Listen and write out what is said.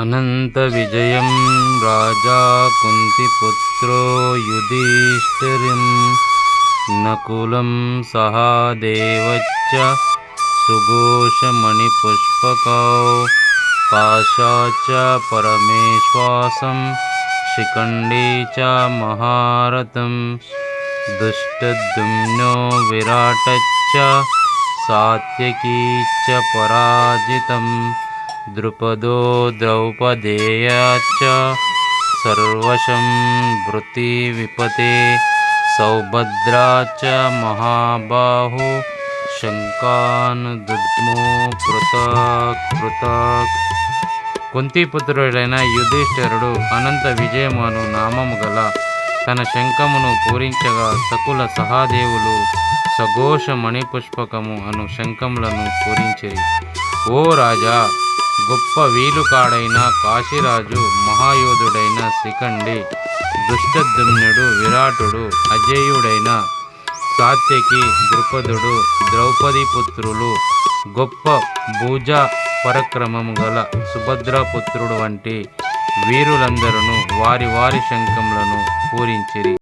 अनन्तविजयं राजा कुन्तिपुत्रो युधिष्ठिरं नकुलं सहादेवच्च सुघोषमणिपुष्पकौ काशा च परमेश्वासं शिखण्डी च महारथं दुष्टद्युम्नो विराटच्च सात्यकी च पराजितम् द्रुपदो द्रौपदेया च सर्वशं वृत्तिविपते सौभद्रा च महाबाहु శంకానుదుద్మో పృథక్ పృథక్ కుంతిపుత్రుడైన యుధిష్ఠిరుడు అనంత విజయమును నామము గల తన శంఖమును పూరించగా సకుల సహాదేవులు సఘోష మణిపుష్పకము అను శంఖములను పూరించిరి ఓ రాజా గొప్ప వీలుకాడైన కాశీరాజు మహాయోధుడైన శిఖండి దుష్టద్యుమ్నుడు విరాటుడు అజేయుడైన సాత్యకి ద్రుపదుడు ద్రౌపది పుత్రులు గొప్ప భూజా పరక్రమము గల సుభద్రాపుత్రుడు వంటి వీరులందరూ వారి వారి శంఖములను పూరించిరి.